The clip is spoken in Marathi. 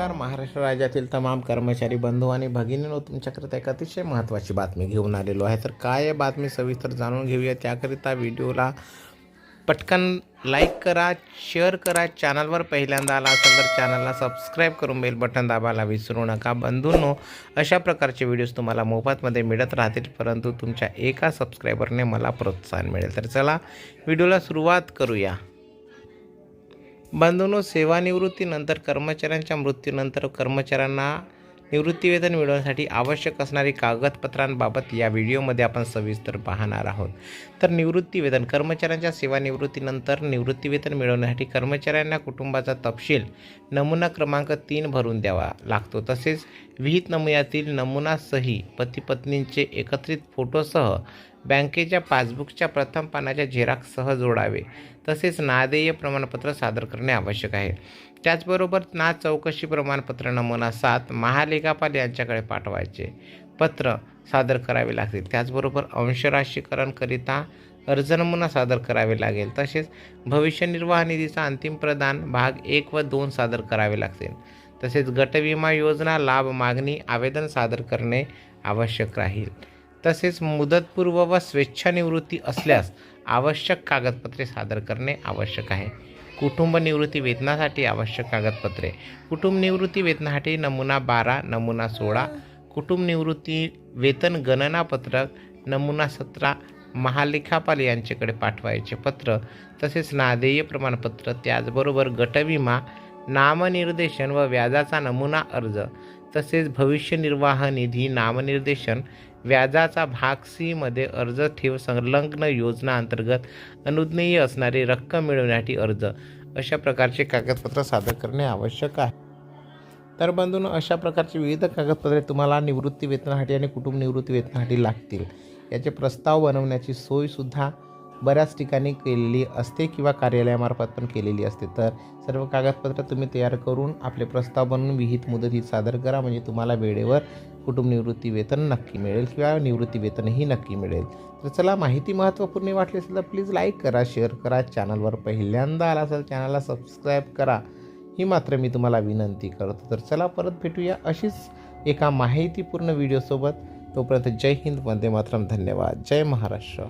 नमस्कार. महाराष्ट्र राज्यातील तमाम कर्मचारी बंधू आणि भगिनींनो तुमच्याकरिता एक अतिशय महत्त्वाची बातमी घेऊन आलेलो आहे. तर काय बातमी सविस्तर जाणून घेऊया. त्याकरिता व्हिडिओला पटकन लाईक करा शेअर करा. चॅनलवर पहिल्यांदा आला असेल तर चॅनलला सबस्क्राईब करून बेल बटन दाबायला विसरू नका. बंधूंनो अशा प्रकारचे व्हिडिओज तुम्हाला मोफतमध्ये मिळत राहतील परंतु तुमच्या एका सबस्क्रायबरने मला प्रोत्साहन मिळेल. तर चला व्हिडिओला सुरुवात करूया. बंधूंनो सेवानिवृत्तीनंतर कर्मचाऱ्यांच्या मृत्यूनंतर कर्मचाऱ्यांना निवृत्तीवेतन मिळवण्यासाठी आवश्यक असणारी कागदपत्रांबाबत या व्हिडिओमध्ये आपण सविस्तर पाहणार आहोत. तर निवृत्तीवेतन कर्मचाऱ्यांच्या सेवानिवृत्तीनंतर निवृत्तीवेतन मिळवण्यासाठी कर्मचाऱ्यांना कुटुंबाचा तपशील नमुना क्रमांक तीन भरून द्यावा लागतो. तसेच विहित नमुन्यातील नमुना सही पती पत्नींचे एकत्रित फोटोसह बँकेच्या पासबुकच्या प्रथम पानाच्या झेरॉक्ससह जोडावे तसेच नादेय प्रमाणपत्र सादर करणे आवश्यक आहे. त्याचबरोबर ना चौकशी प्रमाणपत्र नमुना सात महालेखापाल यांच्याकडे पाठवायचे. पत्र सादर करावे लागतील. त्याचबरोबर अंशराशीकरणकरिता अर्ज नमुना सादर करावे लागेल. तसेच भविष्य निर्वाह निधीचा अंतिम प्रदान भाग एक व दोन सादर करावे लागतील. तसेच गटविमा योजना लाभ मागणी आवेदन सादर करणे आवश्यक राहील. तसेच मुदतपूर्व व स्वेच्छानिवृत्ती असल्यास आवश्यक कागदपत्रे सादर करणे आवश्यक आहे. कुटुंब निवृत्ती वेतनासाठी आवश्यक कागदपत्रे. कुटुंब निवृत्ती वेतनासाठी नमुना बारा नमुना सोळा. कुटुंब निवृत्ती वेतन गणना पत्रक नमुना सतरा. महालेखापाल यांच्याकडे पाठवायचे पत्र तसेच नादेय प्रमाणपत्र त्याचबरोबर गटविमा नामनिर्देशन व व्याजाचा नमुना अर्ज तसेच भविष्य निर्वाह निधी नामनिर्देशन व्याजाचा भाग सी मध्ये अर्ज ठेव संलग्न योजना अंतर्गत अनुज्ञेय असणारी रक्कम मिळवण्यासाठी अर्ज. अशा प्रकारचे कागदपत्र सादर करणे आवश्यक आहे. तर बंधून अशा प्रकारची विविध कागदपत्रे तुम्हाला निवृत्ती वेतनासाठी आणि कुटुंब निवृत्ती वेतनासाठी लागतील. याचे प्रस्ताव बनवण्याची सोयसुद्धा बऱ्याच ठिकाणी केलेली असते किंवा कार्यालयामार्फत पण केलेली असते. तर सर्व कागदपत्र तुम्ही तयार करून आपले प्रस्ताव बनवून विहित मुदतीत सादर करा. म्हणजे तुम्हाला वेळेवर कुटुंब निवृत्ती वेतन नक्की मिळेल किंवा निवृत्ती वेतनही नक्की मिळेल. तर चला माहिती महत्त्वपूर्ण वाटली असेल तर प्लीज लाईक करा शेअर करा चॅनलवर पहिल्यांदा आला असेल चॅनलला सबस्क्राईब करा. ही मात्र मी तुम्हाला विनंती करतो. तर चला परत भेटूया अशीच एका माहितीपूर्ण व्हिडिओसोबत तोपर्यंत जय हिंद वंदे मातरम. धन्यवाद. जय महाराष्ट्र.